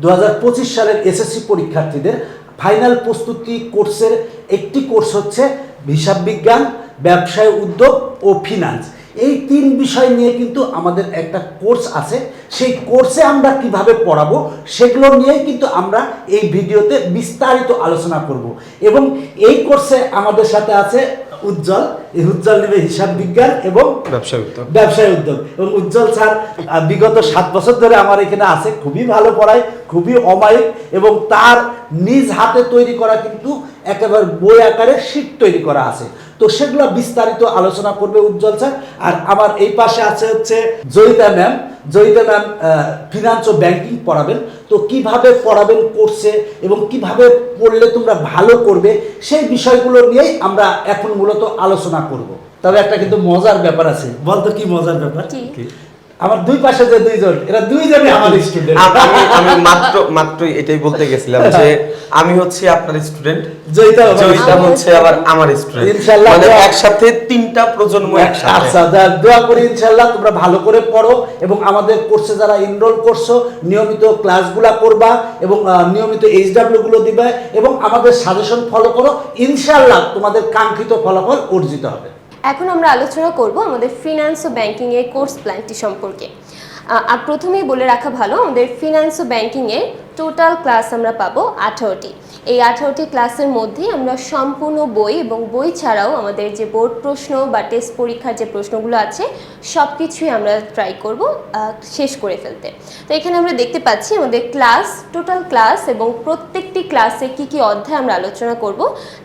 দু হাজার পঁচিশ সালের এসএসসি পরীক্ষার্থীদের ফাইনাল প্রস্তুতি কোর্সের একটি কোর্স হচ্ছে হিসাব বিজ্ঞান, ব্যবসায় উদ্যোগ ও ফিনান্স এই তিন বিষয় নিয়ে কিন্তু আমাদের একটা কোর্স আছে। সেই কোর্সে আমরা কীভাবে পড়াবো সেগুলো নিয়েই কিন্তু আমরা এই ভিডিওতে বিস্তারিত আলোচনা করব। এবং এই কোর্সে আমাদের সাথে আছে উজ্জ্বল এই উজ্জ্বল নেবে হিসাব বিজ্ঞান এবং ব্যবসায় উদ্যোগ। ব্যবসায় উদ্যোগ। এবং উজ্জ্বল স্যার বিগত সাত বছর ধরে আমার এখানে আছে খুবই ভালো পড়ায় খুবই অমায়িক এবং তার নিজ হাতে তৈরি করা কিন্তু একেবারে বই আকারে শীট তৈরি করা আছে। তো সেগুলো বিস্তারিত আলোচনা করবে উজ্জ্বল স্যার। আর আমার এই পাশে আছে হচ্ছে Jayita ma'am. Jayita ma'am finance ও ব্যাংকিং পড়াবেন। তো কীভাবে পড়াবেন করছে এবং কীভাবে পড়লে তোমরা ভালো করবে সেই বিষয়গুলো নিয়েই আমরা এখন মূলত আলোচনা করব। তবে একটা কিন্তু মজার ব্যাপার আছে। বলতো কি মজার ব্যাপার? আমার দুই পাশে যে দুইজন এরা দুইজনই আমার স্টুডেন্ট আমি আমি মাত্র মাত্র এটাই বলতে গেছিলাম যে আমি হচ্ছি আপনার স্টুডেন্ট জয়িতা জয়িতা হচ্ছে আবার আমার স্টুডেন্ট ইনশাআল্লাহ মানে একসাথে তিনটা প্রজন্ম একসাথে। আচ্ছা দোয়া করি ইনশাল্লাহ তোমরা ভালো করে পড়ো এবং আমাদের কোর্সে যারা এনরোল করছ নিয়মিত ক্লাসগুলা করবা এবং নিয়মিত এইচডাব্লিউ গুলো দিবে এবং আমাদের সাজেশন ফলো করো। ইনশাল্লাহ তোমাদের কাঙ্ক্ষিত ফলাফল অর্জিত হবে। এখন আমরা আলোচনা করব আমাদের ফিনান্স ও ব্যাংকিং এর কোর্স প্ল্যানটি সম্পর্কে। আর প্রথমেই বলে রাখা ভালো, আমাদের ফিনান্স ও ব্যাংকিং এর টোটাল ক্লাস আমরা পাবো আঠারোটি। এই আঠারোটি ক্লাসের মধ্যে আমরা সম্পূর্ণ বই এবং বই ছাড়াও আমাদের যে বোর্ড প্রশ্ন বা টেস্ট পরীক্ষার যে প্রশ্নগুলো আছে সব কিছুই আমরা ট্রাই করব শেষ করে ফেলতে। তো এখানে আমরা দেখতে পাচ্ছি আমাদের ক্লাস টোটাল ক্লাস এবং প্রত্যেকটি ক্লাসে কি কি অধ্যায় আমরা আলোচনা করব,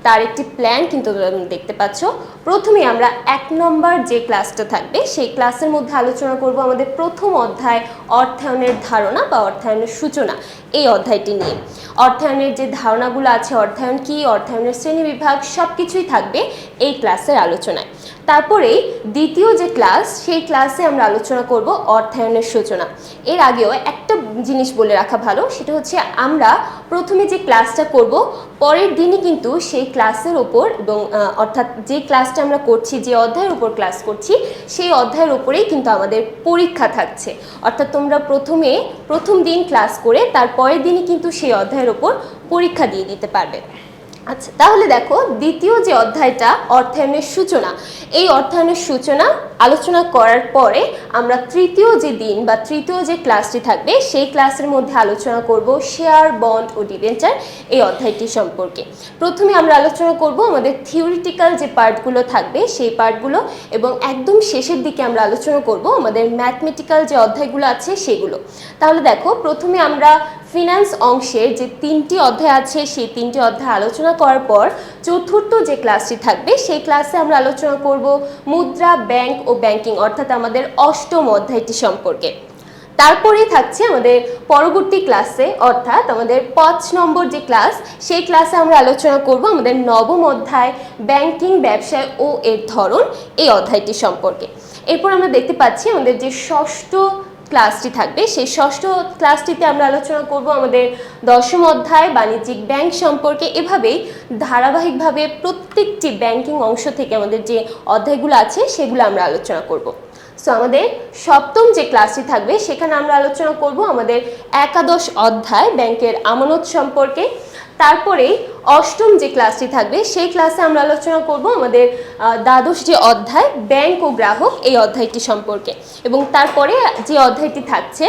তার একটি প্ল্যান কিন্তু দেখতে পাচ্ছ। প্রথমে আমরা এক নম্বর যে ক্লাসটা থাকবে, সেই ক্লাসের মধ্যে আলোচনা করব আমাদের প্রথম অধ্যায় অর্থায়নের ধারণা বা অর্থায়নের সূচনা। এই অধ্যায়টি নিয়ে। অর্থায়নের যে ধারণাগুলো আছে, অর্থায়ন কি, অর্থায়নের শ্রেণি বিভাগ সব কিছুই থাকবে এই ক্লাসের আলোচনায়। তারপরেই দ্বিতীয় যে ক্লাস, সেই ক্লাসে আমরা আলোচনা করব অর্থায়নের সূচনা। এর আগেও একটা জিনিস বলে রাখা ভালো, সেটা হচ্ছে আমরা প্রথমে যে ক্লাসটা করব, পরের দিনই কিন্তু সেই ক্লাসের ওপর এবং অর্থাৎ যে ক্লাসটা আমরা করছি, যে অধ্যায়ের উপর ক্লাস করছি, সেই অধ্যায়ের ওপরেই কিন্তু আমাদের পরীক্ষা থাকছে। অর্থাৎ তোমরা প্রথমে প্রথম দিন ক্লাস করে তার পরের দিনই কিন্তু সেই অধ্যায়ের ওপর পরীক্ষা দিয়ে দিতে পারবে। আচ্ছা তাহলে দেখো, দ্বিতীয় যে অধ্যায়টা, অর্থায়নের সূচনা। এই অর্থায়নের সূচনা আলোচনা করার পরে আমরা তৃতীয় যে দিন বা তৃতীয় যে ক্লাসটি থাকবে, সেই ক্লাসের মধ্যে আলোচনা করব শেয়ার, বন্ড ও ডিভেঞ্চার এই অধ্যায়টি সম্পর্কে। প্রথমে আমরা আলোচনা করব আমাদের থিওরিটিক্যাল যে পার্টগুলো থাকবে, সেই পার্টগুলো এবং একদম শেষের দিকে আমরা আলোচনা করব আমাদের ম্যাথমেটিক্যাল যে অধ্যায়গুলো আছে, সেগুলো। তাহলে দেখো, প্রথমে আমরা ফিনান্স অংশের যে তিনটি অধ্যায় আছে, সেই তিনটি অধ্যায় আলোচনা করার পর চতুর্থ যে ক্লাসটি থাকবে, সেই ক্লাসে আমরা আলোচনা করব মুদ্রা ব্যাংক ও ব্যাংকিং অর্থাৎ আমাদের অষ্টম অধ্যায়টি সম্পর্কে। তারপরেই থাকছে আমাদের পরবর্তী ক্লাসে অর্থাৎ আমাদের পাঁচ নম্বর যে ক্লাস সেই ক্লাসে আমরা আলোচনা করব আমাদের নবম অধ্যায় ব্যাংকিং ব্যবসায় ও এর ধরন, এই অধ্যায়টি সম্পর্কে। এরপর আমরা দেখতে পাচ্ছি আমাদের যে ষষ্ঠ ক্লাসটি থাকবে। সেই ষষ্ঠ ক্লাসটিতে আমরা আলোচনা করব আমাদের দশম অধ্যায়, বাণিজ্যিক ব্যাংক সম্পর্কে। এভাবেই ধারাবাহিকভাবে প্রত্যেকটি ব্যাংকিং অংশ থেকে আমাদের যে অধ্যায়গুলো আছে, সেগুলো আমরা আলোচনা করব। সো আমাদের সপ্তম যে ক্লাসটি থাকবে, সেখানে আমরা আলোচনা করব আমাদের একাদশ অধ্যায়, ব্যাংকের আমানত সম্পর্কে। তারপরেই অষ্টম যে ক্লাসটি থাকবে, সেই ক্লাসে আমরা আলোচনা করব আমাদের দ্বাদশ যে অধ্যায়, ব্যাংক ও গ্রাহক এই অধ্যায়টি সম্পর্কে। এবং তারপরে যে অধ্যায়টি থাকছে,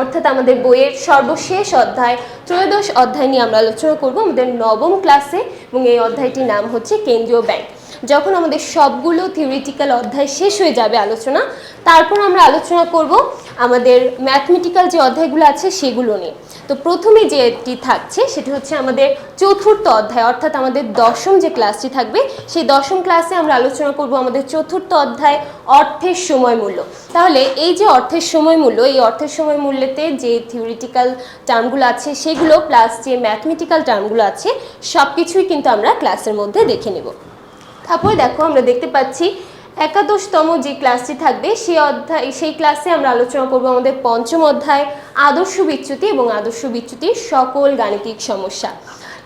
অর্থাৎ আমাদের বইয়ের সর্বশেষ অধ্যায়, ত্রয়োদশ অধ্যায় নিয়ে আমরা আলোচনা করব আমাদের নবম ক্লাসে। এবং এই অধ্যায়টির নাম হচ্ছে কেন্দ্রীয় ব্যাংক। যখন আমাদের সবগুলো থিওরিটিক্যাল অধ্যায় শেষ হয়ে যাবে আলোচনা, তারপর আমরা আলোচনা করব আমাদের ম্যাথমেটিক্যাল যে অধ্যায়গুলো আছে সেগুলো নিয়ে। তো প্রথমে যেটি থাকছে সেটি হচ্ছে আমাদের চতুর্থ অধ্যায়, অর্থাৎ আমাদের দশম যে ক্লাসটি থাকবে, সেই দশম ক্লাসে আমরা আলোচনা করব আমাদের চতুর্থ অধ্যায় অর্থের সময় মূল্য। তাহলে এই যে অর্থের সময় মূল্য, এই অর্থের সময় মূল্যতে যে থিওরিটিক্যাল টার্মগুলো আছে সেগুলো প্লাস যে ম্যাথমেটিক্যাল টার্মগুলো আছে সব কিছুই কিন্তু আমরা ক্লাসের মধ্যে দেখে নেব। তারপরে দেখো আমরা দেখতে পাচ্ছি একাদশতম যে ক্লাসটি থাকবে, সেই অধ্যায়, সেই ক্লাসে আমরা আলোচনা করব আমাদের পঞ্চম অধ্যায়, আদর্শ বিচ্যুতি এবং আদর্শ বিচ্যুতির সকল গাণিতিক সমস্যা।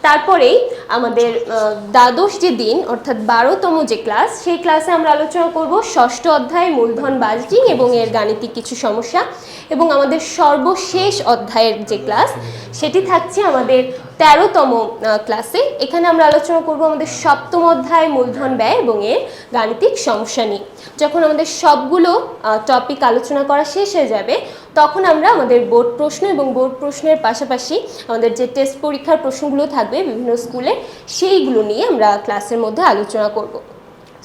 তারপরেই আমাদের দ্বাদশ যে দিন, অর্থাৎ বারোতম যে ক্লাস, সেই ক্লাসে আমরা আলোচনা করব ষষ্ঠ অধ্যায়, মূলধন বাজেটিং এবং এর গাণিতিক কিছু সমস্যা এবং আমাদের সর্বশেষ অধ্যায়ের যে ক্লাস, সেটি থাকছে আমাদের তেরোতম ক্লাসে এখানে আমরা আলোচনা করব আমাদের সপ্তম অধ্যায়, মূলধন ব্যয় এবং এর গাণিতিক সমস্যা নিয়ে। যখন আমাদের সবগুলো টপিক আলোচনা করা শেষ হয়ে যাবে, তখন আমরা আমাদের বোর্ড প্রশ্ন এবং বোর্ড প্রশ্নের পাশাপাশি আমাদের যে টেস্ট পরীক্ষার প্রশ্নগুলো থাকবে বিভিন্ন স্কুলে সেইগুলো নিয়ে আমরা ক্লাসের মধ্যে আলোচনা করব।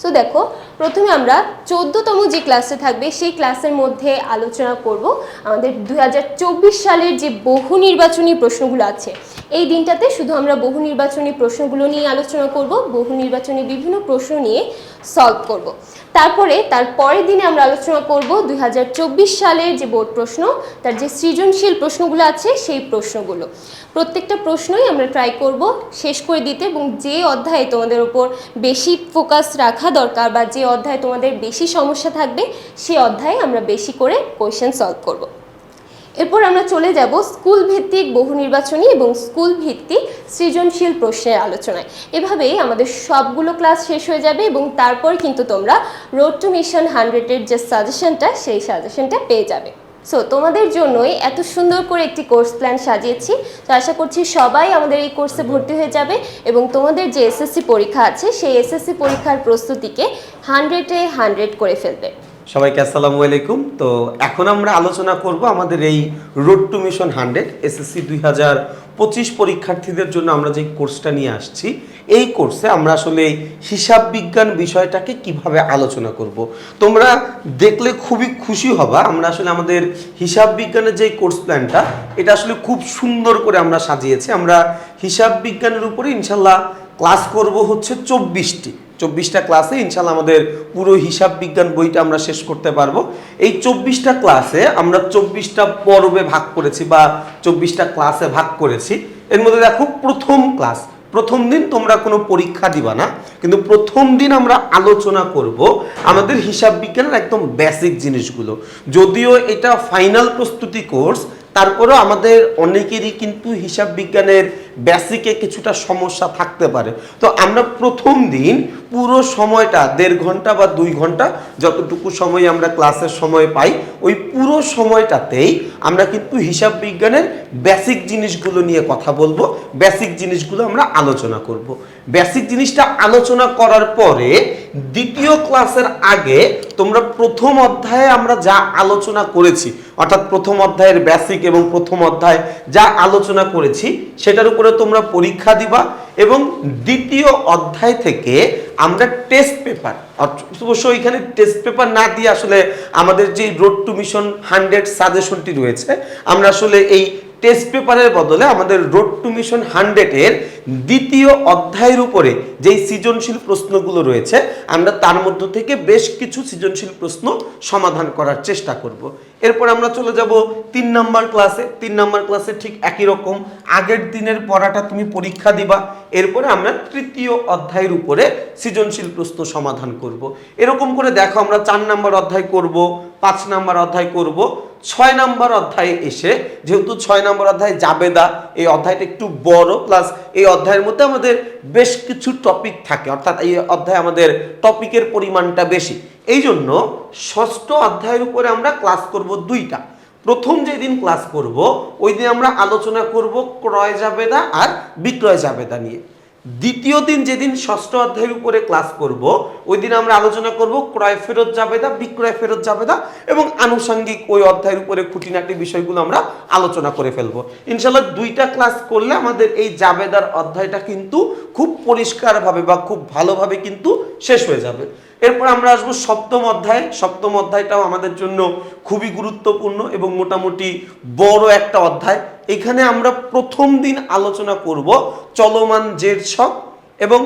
সো দেখো প্রথমে আমরা চোদ্দতম যে ক্লাসে থাকবে, সেই ক্লাসের মধ্যে আলোচনা করব আমাদের দুই হাজার চব্বিশ সালের যে বহু নির্বাচনী প্রশ্নগুলো আছে। এই দিনটাতে শুধু আমরা বহু নির্বাচনী প্রশ্নগুলো নিয়ে আলোচনা করব, বহু নির্বাচনী বিভিন্ন প্রশ্ন নিয়ে সলভ করব। তারপরে, তার পরের দিনে আমরা আলোচনা করব দুই সালের যে বোর্ড প্রশ্ন, তার যে সৃজনশীল প্রশ্নগুলো আছে, সেই প্রশ্নগুলো। প্রত্যেকটা প্রশ্নই আমরা ট্রাই করব শেষ করে দিতে এবং যে অধ্যায়ে তোমাদের উপর বেশি ফোকাস রাখা দরকার বা যে অধ্যায়ে তোমাদের বেশি সমস্যা থাকবে, সেই অধ্যায়ে আমরা বেশি করে কোয়েশ্চেন সলভ করব। এরপর আমরা চলে যাব স্কুল ভিত্তিক বহু নির্বাচনী এবং স্কুল ভিত্তিক সৃজনশীল প্রশ্নের আলোচনায়। এভাবেই আমাদের সবগুলো ক্লাস শেষ হয়ে যাবে এবং তারপর কিন্তু তোমরা রোড টু মিশন হান্ড্রেডের যে সাজেশনটা সেই সাজেশনটা পেয়ে যাবে। সো তোমাদের জন্যই এত সুন্দর করে একটি কোর্স প্ল্যান সাজিয়েছি। তো আশা করছি সবাই আমাদের এই কোর্সে ভর্তি হয়ে যাবে এবং তোমাদের যে এসএসসি পরীক্ষা আছে, সেই এসএসসি পরীক্ষার প্রস্তুতিকে হান্ড্রেডে হান্ড্রেড করে ফেলবে। সবাইকে আসসালামু আলাইকুম। তো এখন আমরা আলোচনা করব আমাদের এই road to mission hundred SSC দুই হাজার পঁচিশ পরীক্ষার্থীদের জন্য আমরা যে কোর্সটা নিয়ে আসছি, এই কোর্সে আমরা আসলে হিসাব বিজ্ঞান বিষয়টাকে কীভাবে আলোচনা করব। তোমরা দেখলে খুবই খুশি হবা, আমরা আসলে আমাদের হিসাব বিজ্ঞানের যে কোর্স প্ল্যানটা এটা আসলে খুব সুন্দর করে আমরা সাজিয়েছি। আমরা হিসাব বিজ্ঞানের উপরে ইনশাল্লাহ ক্লাস করব হচ্ছে চব্বিশটি। চব্বিশটা ক্লাসে ইনশাল্লাহ আমাদের পুরো হিসাব বিজ্ঞান বইটা আমরা শেষ করতে পারব। এই চব্বিশটা ক্লাসে আমরা চব্বিশটা পর্বে ভাগ করেছি বা চব্বিশটা ক্লাসে ভাগ করেছি। এর মধ্যে দেখো প্রথম ক্লাস প্রথম দিন তোমরা কোনো পরীক্ষা দিবা না, কিন্তু প্রথম দিন আমরা আলোচনা করব আমাদের হিসাব বিজ্ঞানের একদম বেসিক জিনিসগুলো। যদিও এটা ফাইনাল প্রস্তুতি কোর্স তারপরেও আমাদের অনেকেরই কিন্তু হিসাব বিজ্ঞানের বেসিকে কিছুটা সমস্যা থাকতে পারে। তো আমরা প্রথম দিন পুরো সময়টা, দেড় ঘণ্টা বা দুই ঘণ্টা যতটুকু সময় আমরা ক্লাসের সময় পাই, ওই পুরো সময়টাতেই আমরা কিন্তু হিসাব বিজ্ঞানের বেসিক জিনিসগুলো নিয়ে কথা বলব। বেসিক জিনিসগুলো আমরা আলোচনা করব। বেসিক জিনিসটা আলোচনা করার পরে দ্বিতীয় ক্লাসের আগে তোমরা প্রথম অধ্যায়ে আমরা যা আলোচনা করেছি, অর্থাৎ প্রথম অধ্যায়ের বেসিক এবং প্রথম অধ্যায় যা আলোচনা করেছি, সেটার উপরে তোমরা পরীক্ষা দিবা এবং দ্বিতীয় অধ্যায় থেকে আমরা টেস্ট পেপার অবশ্য এখানে টেস্ট পেপার না দিয়ে আসলে আমাদের যে রোড টু মিশন হান্ড্রেড সাজেশনটি রয়েছে, আমরা আসলে এই টেস্ট পেপারের বদলে আমাদের রোড টু মিশন হান্ড্রেডের দ্বিতীয় অধ্যায়ের উপরে যেই সৃজনশীল প্রশ্নগুলো রয়েছে, আমরা তার মধ্য থেকে বেশ কিছু সৃজনশীল প্রশ্ন সমাধান করার চেষ্টা করব। এরপর আমরা চলে যাব তিন নাম্বার ক্লাসে তিন নাম্বার ক্লাসে ঠিক একই রকম। আগের দিনের পড়াটা তুমি পরীক্ষা দিবা। এরপরে আমরা তৃতীয় অধ্যায়ের উপরে সৃজনশীল প্রশ্ন সমাধান করব। এরকম করে দেখো, আমরা চার নাম্বার অধ্যায় করব, পাঁচ নাম্বার অধ্যায় করব। ছয় নম্বর অধ্যায়ে এসে, যেহেতু ছয় নম্বর অধ্যায় জাবেদা, এই অধ্যায়টা একটু বড় প্লাস এই অধ্যায়ের মধ্যে আমাদের বেশ কিছু টপিক থাকে, অর্থাৎ এই অধ্যায়ে আমাদের টপিকের পরিমাণটা বেশি। এই জন্য ষষ্ঠ অধ্যায়ের উপরে আমরা ক্লাস করব দুইটা। প্রথম যেদিন ক্লাস করব ওই দিন আমরা আলোচনা করব ক্রয় জাবেদা আর বিক্রয় জাবেদা নিয়ে। দ্বিতীয় দিন যেদিন ষষ্ঠ অধ্যায়ের উপরে ক্লাস করব, ওই দিন আমরা আলোচনা করব ক্রয় ফেরত জাবেদা, বিক্রয় ফেরত জাবেদা এবং আনুষঙ্গিক ওই অধ্যায়ের উপরে খুঁটিনাটি বিষয়গুলো আমরা আলোচনা করে ফেলব। ইনশাল্লাহ দুইটা ক্লাস করলে আমাদের এই জাবেদার অধ্যায়টা কিন্তু খুব পরিষ্কারভাবে বা খুব ভালোভাবে কিন্তু শেষ হয়ে যাবে। এরপর আমরা আসব সপ্তম অধ্যায়। সপ্তম অধ্যায়টাও আমাদের জন্য খুবই গুরুত্বপূর্ণ এবং মোটামুটি বড় একটা অধ্যায়। এখানে আমরা প্রথম দিন আলোচনা করব চলমান জের ছক এবং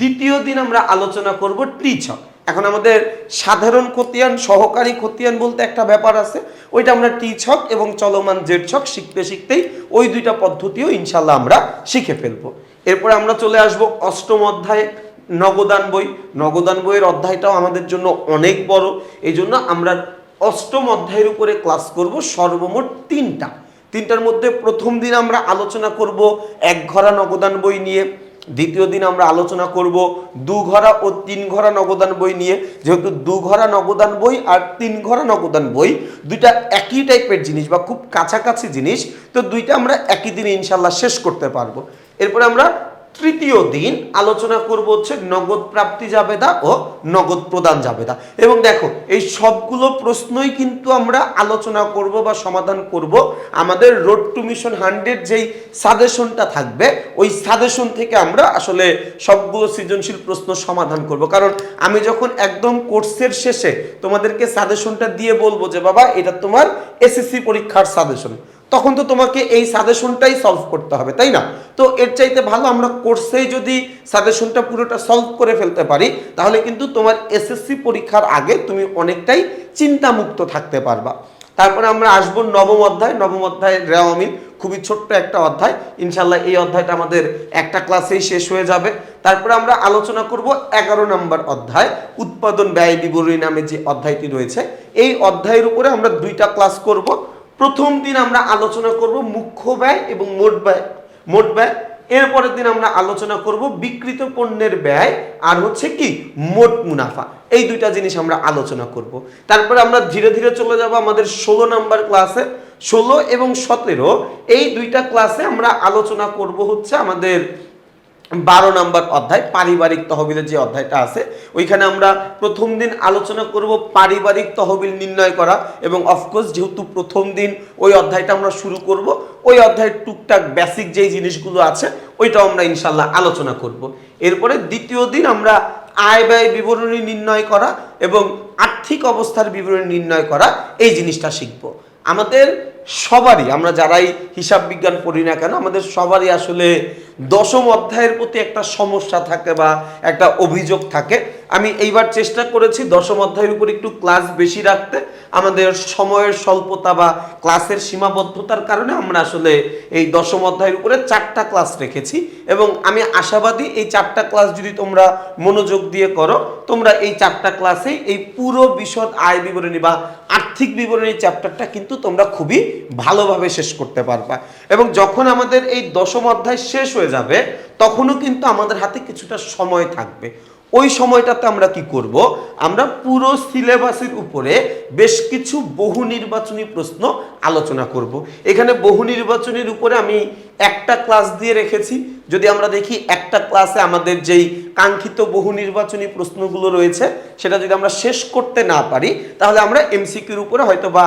দ্বিতীয় দিন আমরা আলোচনা করব টি ছক। এখন আমাদের সাধারণ খতিয়ান, সহকারী খতিয়ান বলতে একটা ব্যাপার আছে। ওইটা আমরা টি ছক এবং চলমান জেড ছক শিখতে শিখতেই ওই দুইটা পদ্ধতিও ইনশাল্লাহ আমরা শিখে ফেলব। এরপরে আমরা চলে আসব অষ্টম অধ্যায়ে। নগদান বই। নগদান বইয়ের অধ্যায়টাও আমাদের জন্য অনেক বড়। এই জন্য আমরা অষ্টম অধ্যায়ের উপরে ক্লাস করব সর্বমোট তিনটা। তিনটার মধ্যে প্রথম দিন আমরা আলোচনা করব এক ঘরা নগদান বই নিয়ে। দ্বিতীয় দিন আমরা আলোচনা করব দু ঘরা ও তিন ঘরা নগদান বই নিয়ে। যেহেতু দু ঘরা নগদান বই আর তিন ঘরা নগদান বই দুইটা একই টাইপের জিনিস বা খুব কাছাকাছি জিনিস, তো দুইটা আমরা একই দিনে ইনশাল্লাহ শেষ করতে পারব। এরপরে আমরা তৃতীয় দিন আলোচনা করব হচ্ছে নগদ প্রাপ্তি জাবেদা ও নগদ প্রদান জাবেদা। এবং দেখো, এই সবগুলো প্রশ্নই কিন্তু আমরা আলোচনা করব বা সমাধান করব। আমাদের রোড টু মিশন হান্ড্রেড যেই সাজেশনটা থাকবে, ওই সাজেশন থেকে আমরা আসলে সবগুলো সৃজনশীল প্রশ্ন সমাধান করব। কারণ আমি যখন একদম কোর্সের শেষে তোমাদেরকে সাজেশনটা দিয়ে বলব যে, বাবা, এটা তোমার এসএসসি পরীক্ষার সাজেশন। তখন তো তোমাকে এই সাজেশনটাই সলভ করতে হবে, তাই না? তো এর চাইতে ভালো আমরা কোর্সেই যদি সাজেশনটা পুরোটা সলভ করে ফেলতে পারি, তাহলে কিন্তু তোমার এসএসসি পরীক্ষার আগে তুমি অনেকটাই চিন্তামুক্ত থাকতে পারবা। তারপরে আমরা আসব নবম অধ্যায় নবম অধ্যায় রেওয়ামিন খুবই ছোট্ট একটা অধ্যায়। ইনশাল্লাহ এই অধ্যায়টা আমাদের একটা ক্লাসেই শেষ হয়ে যাবে। তারপরে আমরা আলোচনা করব এগারো নম্বর অধ্যায়, উৎপাদন ব্যয় বিবরণী নামে যে অধ্যায়টি রয়েছে। এই অধ্যায়ের উপরে আমরা দুইটা ক্লাস করব। প্রথম দিন আমরা আলোচনা করব মুখ্য ব্যয় এবং মোট ব্যয়। মোট ব্যয়, এরপরের দিন আমরা আলোচনা করব বিকৃত পণ্যের ব্যয় আর হচ্ছে কি মোট মুনাফা। এই দুইটা জিনিস আমরা আলোচনা করব। তারপরে আমরা ধীরে ধীরে চলে যাব আমাদের ষোলো নাম্বার ক্লাসে। ষোলো এবং সতেরো, এই দুইটা ক্লাসে আমরা আলোচনা করব হচ্ছে আমাদের বারো নম্বর অধ্যায়, পারিবারিক তহবিলের যে অধ্যায়টা আছে, ওইখানে আমরা প্রথম দিন আলোচনা করব পারিবারিক তহবিল নির্ণয় করা এবং অফকোর্স যেহেতু প্রথম দিন ওই অধ্যায়টা আমরা শুরু করব, ওই অধ্যায়ের টুকটাক বেসিক যেই জিনিসগুলো আছে, ওইটাও আমরা ইনশাল্লাহ আলোচনা করব। এরপরে দ্বিতীয় দিন আমরা আয় ব্যয় বিবরণী নির্ণয় করা এবং আর্থিক অবস্থার বিবরণী নির্ণয় করা, এই জিনিসটা শিখব। আমাদের সবারই, আমরা যারাই হিসাব বিজ্ঞান পড়ি না কেন, আমাদের সবারই আসলে দশম অধ্যায়ের প্রতি একটা সমস্যা থাকে বা একটা অভিযোগ থাকে। আমি এইবার চেষ্টা করেছি দশম অধ্যায়ের উপর একটু ক্লাস বেশি রাখতে। আমাদের সময়ের স্বল্পতা বা ক্লাসের সীমাবদ্ধতার কারণে আমরা আসলে এই দশম অধ্যায়ের উপরে চারটা ক্লাস রেখেছি এবং আমি আশাবাদী এই চারটা ক্লাস যদি তোমরা মনোযোগ দিয়ে করো, তোমরা এই চারটা ক্লাসে এই পুরো বিশদ আয় বিবরণী বা আর্থিক বিবরণী চ্যাপ্টারটা কিন্তু তোমরা খুবই ভালোভাবে শেষ করতে পারবা। এবং যখন আমাদের এই দশম অধ্যায় শেষ হয়ে যাবে, তখনও কিন্তু আমাদের হাতে কিছুটা সময় থাকবে। ওই সময়টাতে আমরা কি করব? আমরা পুরো সিলেবাসের উপরে বেশ কিছু বহু নির্বাচনী প্রশ্ন আলোচনা করব। এখানে বহু নির্বাচনের উপরে আমি একটা ক্লাস দিয়ে রেখেছি। যদি আমরা দেখি একটা ক্লাসে আমাদের যেই কাঙ্ক্ষিত বহু নির্বাচনী প্রশ্নগুলো রয়েছে, সেটা যদি আমরা শেষ করতে না পারি, তাহলে আমরা এমসিকিউর উপরে হয়তো বা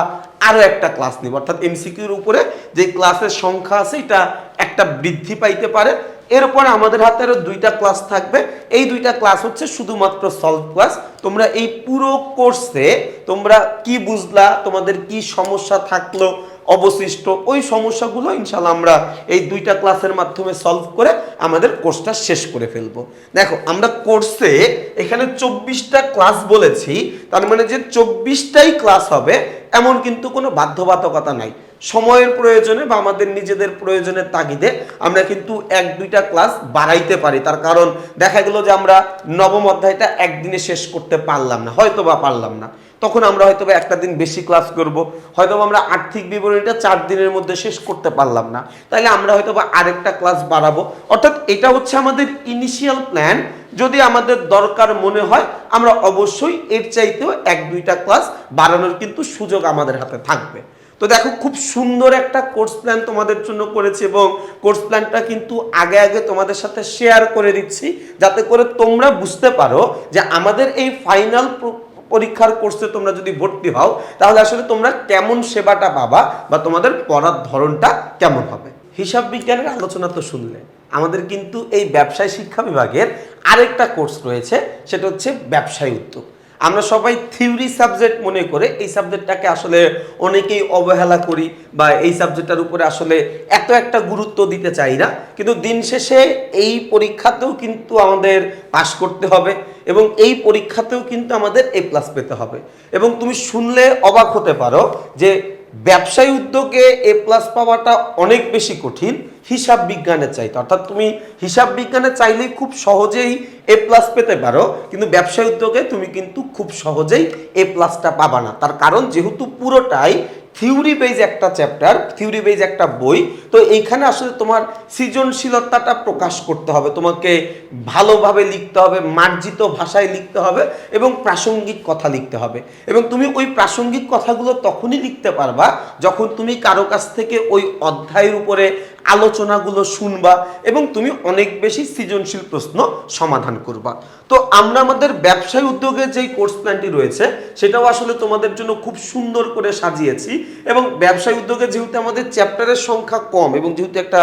আরও একটা ক্লাস নিব। অর্থাৎ এমসিকিউর উপরে যে ক্লাসের সংখ্যা আছে, এটা একটা বৃদ্ধি পাইতে পারে। এরপর আমাদের হাতে আরও দুইটা ক্লাস থাকবে। এই দুইটা ক্লাস হচ্ছে শুধুমাত্র সলভ ক্লাস তোমরা এই পুরো কোর্সে তোমরা কি বুঝলা, তোমাদের কি সমস্যা থাকল অবশিষ্ট। ওই সমস্যাগুলো ইনশাল্লাহ আমরা এই দুইটা ক্লাসের মাধ্যমে সলভ করে আমাদের কোর্সটা শেষ করে ফেলব। দেখো, আমরা কোর্সে এখানে চব্বিশটা ক্লাস বলেছি, তার মানে যে চব্বিশটাই ক্লাস হবে, এমন কিন্তু কোনো বাধ্যবাধকতা নাই। সময়ের প্রয়োজনে বা আমাদের নিজেদের প্রয়োজনের তাগিদে আমরা কিন্তু এক, দুইটা ক্লাস বাড়াইতে পারি। তার কারণ দেখা গেল যে আমরা নবম অধ্যায়টা একদিনে শেষ করতে পারলাম না হয়তো বা পারলাম না। তখন আমরা হয়তো একটা দিন বেশি ক্লাস করব হয়তো আমরা আর্থিক বিবরণীটা চার দিনের মধ্যে শেষ করতে পারলাম না। তাহলে আমরা হয়তো বা আরেকটা ক্লাস বাড়াবো। অর্থাৎ এটা হচ্ছে আমাদের ইনিশিয়াল প্ল্যান যদি আমাদের দরকার মনে হয়, আমরা অবশ্যই এর চাইতেও এক, দুইটা ক্লাস বাড়ানোর কিন্তু সুযোগ আমাদের হাতে থাকবে। তো দেখো, খুব সুন্দর একটা কোর্স প্ল্যান তোমাদের জন্য করেছি এবং কোর্স প্ল্যানটা কিন্তু আগে আগে তোমাদের সাথে শেয়ার করে দিচ্ছি, যাতে করে তোমরা বুঝতে পারো যে আমাদের এই ফাইনাল পরীক্ষার কোর্সে তোমরা যদি ভর্তি হও, তাহলে আসলে তোমরা কেমন সেবাটা পাবা বা তোমাদের পড়ার ধরনটা কেমন হবে। হিসাব বিজ্ঞানের আলোচনা তো শুনলে, আমাদের কিন্তু এই ব্যবসায় শিক্ষা বিভাগের আরেকটা কোর্স রয়েছে, সেটা হচ্ছে ব্যবসায় উদ্যোগ। আমরা সবাই থিওরি সাবজেক্ট মনে করে এই সাবজেক্টটাকে আসলে অনেকেই অবহেলা করি বা এই সাবজেক্টটার উপরে আসলে এত একটা গুরুত্ব দিতে চাই না। কিন্তু দিন শেষে এই পরীক্ষাতেও কিন্তু আমাদের পাশ করতে হবে এবং এই পরীক্ষাতেও কিন্তু আমাদের এ প্লাস পেতে হবে। এবং তুমি শুনলে অবাক হতে পারো যে ব্যবসায়ী উদ্যোগে এ প্লাস পাওয়াটা অনেক বেশি কঠিন, হিসাব বিজ্ঞানে চাইতে। অর্থাৎ তুমি হিসাব বিজ্ঞানে চাইলেই খুব সহজেই এ প্লাস পেতে পারো, কিন্তু ব্যবসায়ী উদ্যোগে তুমি কিন্তু খুব সহজেই এ প্লাসটা পাবা না। তার কারণ যেহেতু পুরোটাই থিওরি বেজ একটা চ্যাপ্টার, থিওরি বেজ একটা বই। তো এইখানে আসলে তোমার সৃজনশীলতাটা প্রকাশ করতে হবে, তোমাকে ভালোভাবে লিখতে হবে, মার্জিত ভাষায় লিখতে হবে এবং প্রাসঙ্গিক কথা লিখতে হবে। এবং তুমি ওই প্রাসঙ্গিক কথাগুলো তখনই লিখতে পারবা যখন তুমি কারও কাছ থেকে ওই অধ্যায়ের উপরে আলোচনাগুলো শুনবা এবং তুমি অনেক বেশি সৃজনশীল প্রশ্ন সমাধান করবা। তো আমরা আমাদের ব্যবসায়ী উদ্যোগের যেই কোর্স প্ল্যানটি রয়েছে, সেটাও আসলে তোমাদের জন্য খুব সুন্দর করে সাজিয়েছি এবং ব্যবসায়ী উদ্যোগে যেহেতু আমাদের চ্যাপ্টারের সংখ্যা কম এবং যেহেতু একটা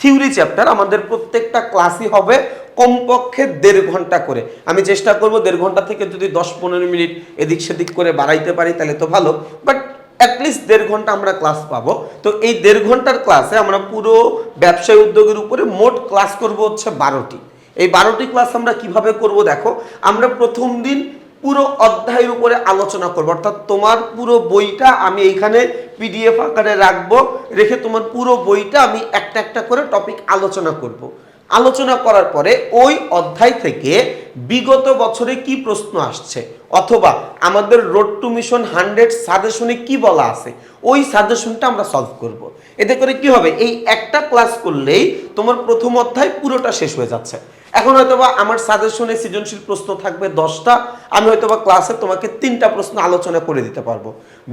থিওরি চ্যাপ্টার, আমাদের প্রত্যেকটা ক্লাসই হবে কমপক্ষে দেড় ঘণ্টা করে। আমি চেষ্টা করব দেড় ঘণ্টা থেকে যদি দশ পনেরো মিনিট এদিক সেদিক করে বাড়াইতে পারি, তাহলে তো ভালো। বাট অ্যাটলিস্ট দেড় ঘণ্টা আমরা ক্লাস পাবো। তো এই দেড় ঘণ্টার ক্লাসে আমরা পুরো ব্যবসায় উদ্যোগের উপরে মোট ক্লাস করব হচ্ছে বারোটি। এই বারোটি ক্লাস আমরা কীভাবে করব দেখো? আমরা প্রথম দিন পুরো অধ্যায়ের উপরে আলোচনা করব। অর্থাৎ তোমার পুরো বইটা আমি এইখানে পিডিএফ আকারে রাখব, রেখে তোমার পুরো বইটা আমি একটা একটা করে টপিক আলোচনা করব। আলোচনা করার পরে ওই অধ্যায় থেকে বিগত বছরে কি প্রশ্ন আসছে? অথবা আমাদের রোড টু মিশন হান্ড্রেড সাজেশনে কি বলা আছে? ওই সাজেশনটা আমরা সলভ করব। এতে করে কি হবে? এই একটা ক্লাস করলেই তোমার প্রথম অধ্যায় পুরোটা শেষ হয়ে যাচ্ছে। এখন হয়তোবা আমার সাজেশনে সৃজনশীল প্রশ্ন থাকবে দশটা, আমি হয়তোবা ক্লাসে তোমাকে তিনটা প্রশ্ন আলোচনা করে দিতে পারব।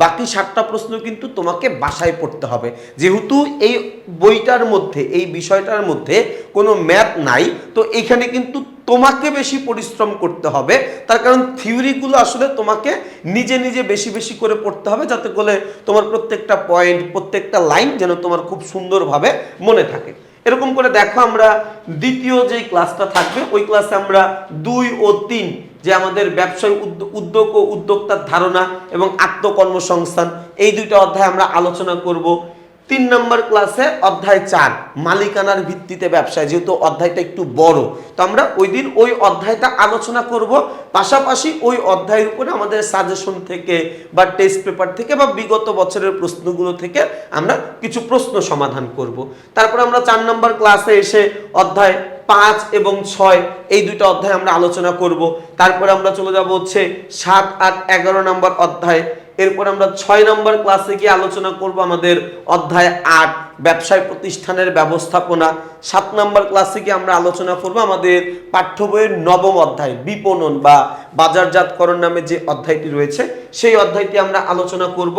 বাকি সাতটা প্রশ্ন কিন্তু তোমাকে বাসায় পড়তে হবে। যেহেতু এই বইটার মধ্যে, এই বিষয়টার মধ্যে কোনো ম্যাথ নাই, তো এখানে কিন্তু তোমাকে বেশি পরিশ্রম করতে হবে। তার কারণ থিওরিগুলো আসলে তোমাকে নিজে নিজে বেশি বেশি করে পড়তে হবে, যাতে করে তোমার প্রত্যেকটা পয়েন্ট প্রত্যেকটা লাইন যেন তোমার খুব সুন্দরভাবে মনে থাকে। এরকম করে দেখো আমরা দ্বিতীয় যে ক্লাসটা থাকবে, ওই ক্লাসে আমরা দুই ও তিন যে আমাদের ব্যবসায় উদ্য- উদ্যোগ ও উদ্যোক্তার ধারণা এবং আত্মকর্মসংস্থান, এই দুইটা অধ্যায় আমরা আলোচনা করব। তিন নম্বর ক্লাসে অধ্যায় চার, মালিকানার ভিত্তিতে ব্যবসায়, যেহেতু অধ্যায়টা একটু বড়। তো আমরা ওই দিন ওই অধ্যায়টা আলোচনা করব। পাশাপাশি ওই অধ্যায়ের উপরে আমাদের সাজেশন থেকে বা টেস্ট পেপার থেকে বা বিগত বছরের প্রশ্নগুলো থেকে আমরা কিছু প্রশ্ন সমাধান করব। তারপর আমরা চার নম্বর ক্লাসে এসে অধ্যায় পাঁচ এবং ছয়, এই দুইটা অধ্যায় আমরা আলোচনা করব। তারপরে আমরা চলে যাব হচ্ছে সাত আট এগারো নম্বর অধ্যায়। এরপর আমরা ছয় নম্বর ক্লাসে গিয়ে আলোচনা করব আমাদের অধ্যায় আট, ব্যবসায় প্রতিষ্ঠানের ব্যবস্থাপনা। সাত নম্বর ক্লাসে গিয়ে আমরা আলোচনা করব আমাদের পাঠ্য বইয়ের নবম অধ্যায়, বিপণন বা বাজারজাতকরণ নামে যে অধ্যায়টি রয়েছে, সেই অধ্যায়টি আমরা আলোচনা করব।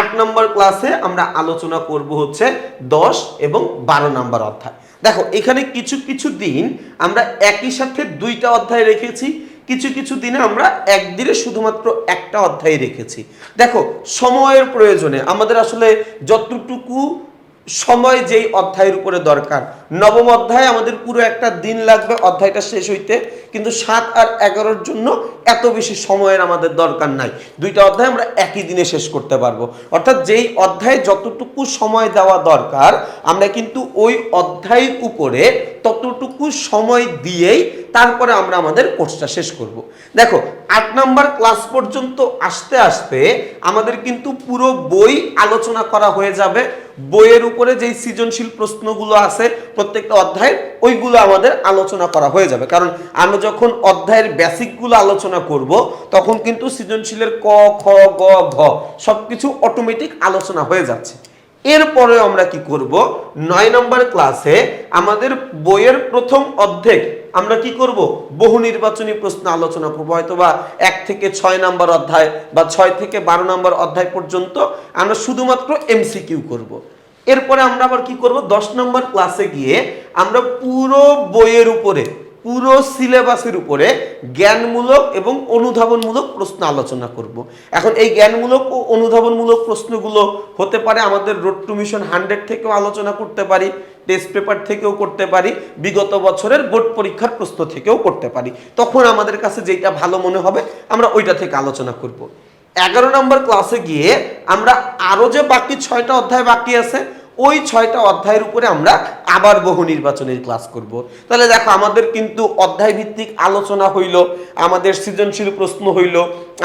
আট নম্বর ক্লাসে আমরা আলোচনা করব হচ্ছে দশ এবং বারো নম্বর অধ্যায়। দেখো, এখানে কিছু কিছু দিন আমরা একই সাথে দুইটা অধ্যায় রেখেছি। কিছু কিছু দিনে আমরা একদিনে শুধুমাত্র একটা অধ্যায় রেখেছি। দেখো, সময়ের প্রয়োজনে আমাদের আসলে যতটুকু সময় যেই অধ্যায়ের উপরে দরকার নবম অধ্যায় আমাদের পুরো একটা দিন লাগবে, অধ্যায়টা শেষ হইতে। কিন্তু সাত আর এগারোর জন্য এত বেশি সময়ের আমাদের দরকার নাই। দুইটা অধ্যায় আমরা একই দিনে শেষ করতে পারব। অর্থাৎ যেই অধ্যায়ে যতটুকু সময় দেওয়া দরকার, আমরা কিন্তু ওই অধ্যায়ের উপরে ততটুকু সময় দিয়েই তারপরে আমরা আমাদের কোর্সটা শেষ করব। দেখো, আট নাম্বার ক্লাস পর্যন্ত আসতে আসতে আমাদের কিন্তু পুরো বই আলোচনা করা হয়ে যাবে। বইয়ের উপরে যেই সৃজনশীল প্রশ্নগুলো আছে প্রত্যেকটা অধ্যায়ের ওইগুলো আমাদের আলোচনা করা হয়ে যাবে। কারণ আমরা যখন অধ্যায়ের বেসিকগুলো আলোচনা করব, তখন কিন্তু সৃজনশীলের ক, খ, গ, ঘ সবকিছু অটোমেটিক আলোচনা হয়ে যাচ্ছে। এরপরে আমরা কি করব? নয় নম্বর ক্লাসে আমাদের বইয়ের প্রথম অর্ধেক আমরা কি করব? বহু নির্বাচনী প্রশ্ন আলোচনা করব। হয়তো বা এক থেকে ছয় নম্বর অধ্যায় বা ছয় থেকে বারো নম্বর অধ্যায় পর্যন্ত আমরা শুধুমাত্র এমসিকিউ করব। এরপরে আমরা আবার কি করব দশ নম্বর ক্লাসে গিয়ে আমরা পুরো বইয়ের উপরে, পুরো সিলেবাসের উপরে জ্ঞানমূলক এবং অনুধাবনমূলক প্রশ্ন আলোচনা করব। এখন এই জ্ঞানমূলক ও অনুধাবনমূলক প্রশ্নগুলো হতে পারে আমাদের রোড টু মিশন হান্ড্রেড থেকেও আলোচনা করতে পারি টেস্ট পেপার থেকেও করতে পারি, বিগত বছরের বোর্ড পরীক্ষার প্রশ্ন থেকেও করতে পারি তখন আমাদের কাছে যেটা ভালো মনে হবে, আমরা ওইটা থেকে আলোচনা করব। এগারো নম্বর ক্লাসে গিয়ে আমরা আরও যে বাকি ছয়টা অধ্যায় বাকি আছে, ওই ছয়টা অধ্যায়ের উপরে আমরা আবার বহু নির্বাচনের ক্লাস করব। তাহলে দেখো, আমাদের কিন্তু অধ্যায় ভিত্তিক আলোচনা হইল, আমাদের সৃজনশীল প্রশ্ন হইল,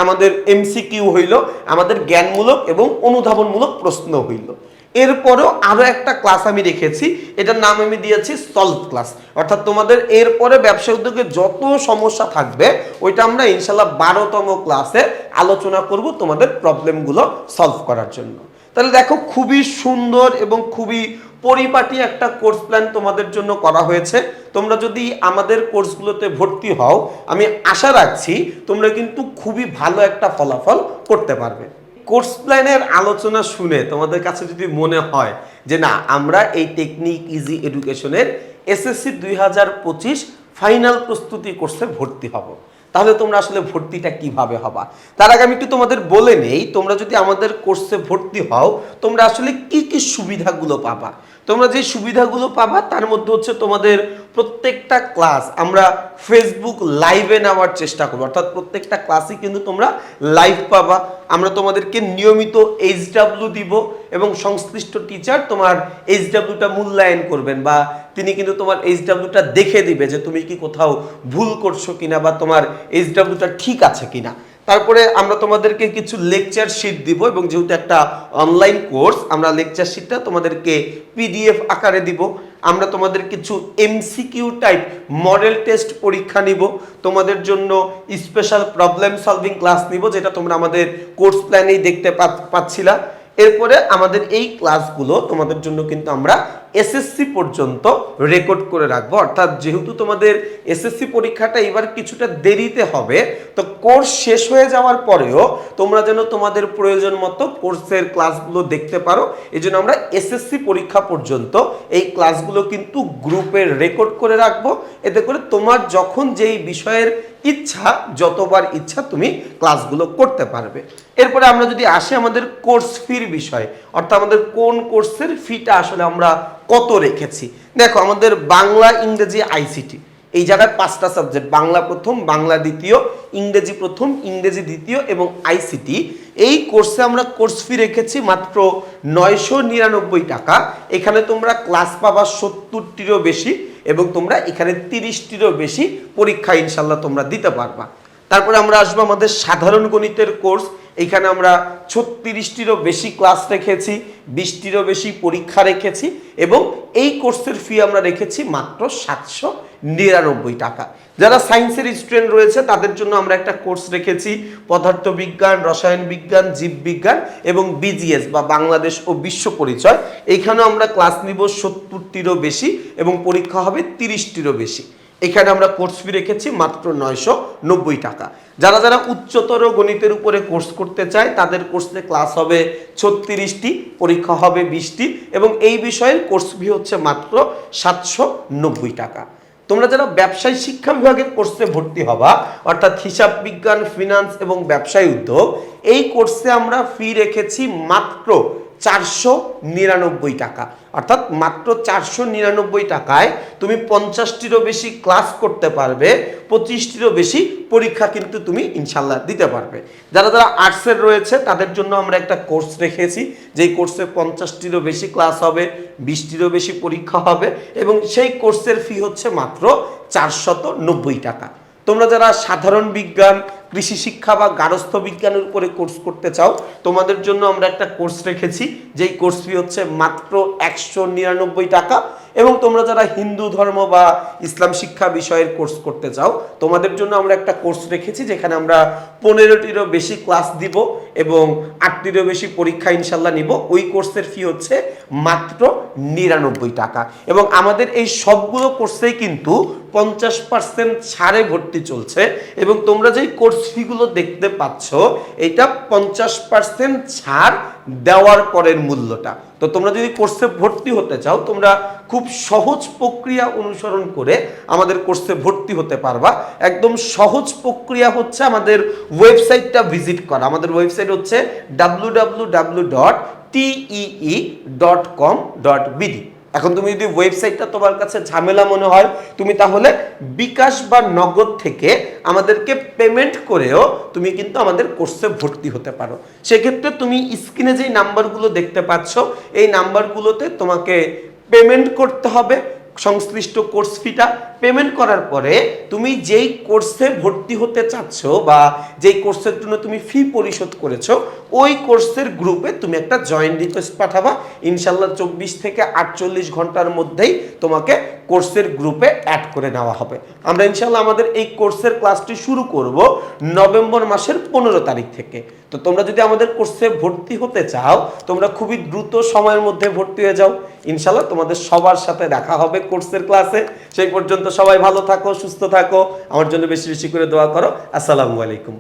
আমাদের এমসিকিউ হইল, আমাদের জ্ঞানমূলক এবং অনুধাবনমূলক প্রশ্ন হইল। এরপরেও আরও একটা ক্লাস আমি রেখেছি। এটার নাম আমি দিয়েছি সলভ ক্লাস অর্থাৎ তোমাদের এরপরে ব্যবসা উদ্যোগে যত সমস্যা থাকবে, ওইটা আমরা ইনশাল্লাহ বারোতম ক্লাসে আলোচনা করব তোমাদের প্রবলেমগুলো সলভ করার জন্য। তাহলে দেখো, খুবই সুন্দর এবং খুবই পরিপাটি একটা কোর্স প্ল্যান তোমাদের জন্য করা হয়েছে। তোমরা যদি আমাদের কোর্সগুলোতে ভর্তি হও, আমি আশা রাখছি তোমরা কিন্তু খুবই ভালো একটা ফলাফল করতে পারবে। কোর্স প্ল্যানের আলোচনা শুনে তোমাদের কাছে যদি মনে হয় যে না, আমরা এই টেকনিক ইজি এডুকেশনের এসএসসি দুই হাজার পঁচিশ ফাইনাল প্রস্তুতি কোর্সে ভর্তি হব। তাহলে তোমরা আসলে ভর্তিটা কীভাবে হবা? তার আগে আমি একটু তোমাদের বলে নেই, তোমরা যদি আমাদের কোর্সে ভর্তি হও, তোমরা আসলে কি কি সুবিধাগুলো পাবা? তোমরা যে সুবিধাগুলো পাবা, তার মধ্যে হচ্ছে তোমাদের প্রত্যেকটা ক্লাস আমরা ফেসবুক লাইভে নেওয়ার চেষ্টা করব। অর্থাৎ প্রত্যেকটা ক্লাসই কিন্তু তোমরা লাইভ পাবা। আমরা তোমাদেরকে নিয়মিত এইচ দিব এবং সংশ্লিষ্ট টিচার তোমার এইচ ডাব্লিউটা মূল্যায়ন করবেন বা তিনি কিন্তু তোমার এইচ ডাব্লিউটা দেখে দিবে যে তুমি কি কোথাও ভুল করছ কিনা বা তোমার এইচ ডাব্লিউটা ঠিক আছে কিনা। তারপরে আমরা তোমাদেরকে কিছু লেকচার শিট দিব এবং যেহেতু একটা অনলাইন কোর্স আমরা লেকচার শিটটা তোমাদেরকে পিডিএফ আকারে দিব। আমরা তোমাদের কিছু এমসিকিউ টাইপ মডেল টেস্ট পরীক্ষা নিব। তোমাদের জন্য স্পেশাল প্রবলেম সলভিং ক্লাস নিব, যেটা তোমরা আমাদের কোর্স প্ল্যানেই দেখতে পাচ্ছিলা। এরপরে আমাদের এই ক্লাসগুলো তোমাদের জন্য কিন্তু আমরা এসএসসি পর্যন্ত রেকর্ড করে রাখব। অর্থাৎ যেহেতু তোমাদের এসএসসি পরীক্ষাটা এবার কিছুটা দেরিতে হবে, তো কোর্স শেষ হয়ে যাওয়ার পরেও তোমরা যেন তোমাদের প্রয়োজন মতো কোর্সের ক্লাসগুলো দেখতে পারো। এই জন্য আমরা এসএসসি পরীক্ষা পর্যন্ত এই ক্লাসগুলো কিন্তু গ্রুপে রেকর্ড করে রাখব। এতে করে তোমার যখন যেই বিষয়ের ইচ্ছা, যতবার ইচ্ছা তুমি ক্লাসগুলো করতে পারবে। এরপরে আমরা যদি আসি আমাদের কোর্স ফির বিষয়ে, অর্থাৎ আমাদের কোন কোর্সের ফিটা আসলে আমরা কত রেখেছি? দেখো, আমাদের বাংলা, ইংরেজি আইসিটি এই জায়গায় পাঁচটা সাবজেক্ট বাংলা প্রথম, বাংলা দ্বিতীয়, ইংরেজি প্রথম, ইংরেজি দ্বিতীয় এবং আইসিটি এই কোর্সে আমরা কোর্স ফি রেখেছি মাত্র নয়শো নিরানব্বই টাকা। এখানে তোমরা ক্লাস পাবা সত্তরটিরও বেশি এবং তোমরা এখানে তিরিশটিরও বেশি পরীক্ষা ইনশাল্লাহ তোমরা দিতে পারবা। তারপরে আমরা আসব আমাদের সাধারণ গণিতের কোর্স এখানে আমরা ছত্রিশটিরও বেশি ক্লাস রেখেছি, বিশটিরও বেশি পরীক্ষা রেখেছি এবং এই কোর্সের ফি আমরা রেখেছি মাত্র সাতশো নিরানব্বই টাকা। যারা সায়েন্সের স্টুডেন্ট রয়েছে, তাদের জন্য আমরা একটা কোর্স রেখেছি, পদার্থবিজ্ঞান, রসায়ন বিজ্ঞান জীববিজ্ঞান এবং বিজিএস বা বাংলাদেশ ও বিশ্ব পরিচয়। এইখানেও আমরা ক্লাস নিব সত্তরটিরও বেশি এবং পরীক্ষা হবে তিরিশটিরও বেশি। এখানে আমরা কোর্স ফি রেখেছি মাত্র নয়শো নব্বই টাকা। যারা যারা উচ্চতর গণিতের উপরে কোর্স করতে চায়, তাদের কোর্সে ক্লাস হবে ছত্রিশটি, পরীক্ষা হবে বিশটি এবং এই বিষয়ের কোর্স ফি হচ্ছে মাত্র সাতশো নব্বই টাকা। তোমরা যারা ব্যবসায় শিক্ষা বিভাগের কোর্সে ভর্তি হবা, অর্থাৎ হিসাব বিজ্ঞান ফিনান্স এবং ব্যবসায় উদ্যোগ, এই কোর্সে আমরা ফি রেখেছি মাত্র চারশো নিরানব্বই টাকা। অর্থাৎ মাত্র চারশো নিরানব্বই টাকায় তুমি পঞ্চাশটিরও বেশি ক্লাস করতে পারবে, পঁচিশটিরও বেশি পরীক্ষা কিন্তু তুমি ইনশাল্লাহ দিতে পারবে। যারা যারা আর্টসের রয়েছে, তাদের জন্য আমরা একটা কোর্স রেখেছি, যেই কোর্সে পঞ্চাশটিরও বেশি ক্লাস হবে, বিশটিরও বেশি পরীক্ষা হবে, এবং সেই কোর্সের ফি হচ্ছে মাত্র চারশত নব্বই টাকা। তোমরা যারা সাধারণ বিজ্ঞান কৃষি শিক্ষা বা গারস্থ বিজ্ঞানের উপরে কোর্স করতে চাও, তোমাদের জন্য আমরা একটা কোর্স রেখেছি। যেই কোর্স ফি হচ্ছে মাত্র একশো নিরানব্বই টাকা এবং তোমরা যারা হিন্দু ধর্ম বা ইসলাম শিক্ষা বিষয়ের কোর্স করতে চাও, তোমাদের জন্য আমরা একটা কোর্স রেখেছি যেখানে আমরা পনেরোটিরও বেশি ক্লাস দিব এবং আটটিরও বেশি পরীক্ষা ইনশাল্লাহ নিব। ওই কোর্সের ফি হচ্ছে মাত্র নিরানব্বই টাকা এবং আমাদের এই সবগুলো কোর্সেই কিন্তু পঞ্চাশ পার্সেন্ট ছাড়ে ভর্তি চলছে এবং তোমরা যেই কোর্স ফিগুলো দেখতে পাচ্ছ এটা পঞ্চাশ পার্সেন্ট ছাড় দেওয়ার পরের মূল্যটা। তো তোমরা যদি কোর্সে ভর্তি হতে চাও, তোমরা খুব সহজ প্রক্রিয়া অনুসরণ করে আমাদের কোর্সে ভর্তি হতে পারবা। একদম সহজ প্রক্রিয়া হচ্ছে আমাদের ওয়েবসাইটটা ভিজিট করা। আমাদের ওয়েবসাইট হচ্ছে W W W dot TE dot com dot BD এখন তুমি যদি ওয়েবসাইটটা তোমার কাছে ঝামেলা মনে হয়, তুমি তাহলে বিকাশ বা নগদ থেকে আমাদেরকে পেমেন্ট করেও তুমি কিন্তু আমাদের কোর্সে ভর্তি হতে পারো। সেক্ষেত্রে তুমি স্ক্রিনে যেই নাম্বারগুলো দেখতে পাচ্ছ, এই নাম্বারগুলোতে তোমাকে পেমেন্ট করতে হবে। সংশ্লিষ্ট কোর্স ফিটা পেমেন্ট করার পরে তুমি যেই কোর্সে ভর্তি হতে চাচ্ছ বা যেই কোর্সের জন্য তুমি ফি পরিশোধ করেছ, ওই কোর্সের গ্রুপে তুমি একটা জয়েন রিকোয়েস্ট পাঠাবা। ইনশাল্লাহ চব্বিশ থেকে আটচল্লিশ ঘণ্টার মধ্যেই তোমাকে কোর্সের গ্রুপে অ্যাড করে নেওয়া হবে। আমরা ইনশাল্লাহ আমাদের এই কোর্সের ক্লাসটি শুরু করব নভেম্বর মাসের পনেরো তারিখ থেকে। তো তোমরা যদি আমাদের কোর্সে ভর্তি হতে চাও, তোমরা খুবই দ্রুত সময়ের মধ্যে ভর্তি হয়ে যাও। ইনশাল্লাহ তোমাদের সবার সাথে দেখা হবে কোর্সের ক্লাসে। সেই পর্যন্ত সবাই ভালো থাকো, সুস্থ থাকো। আমার জন্য বেশি বেশি করে দোয়া করো। আসসালামু আলাইকুম।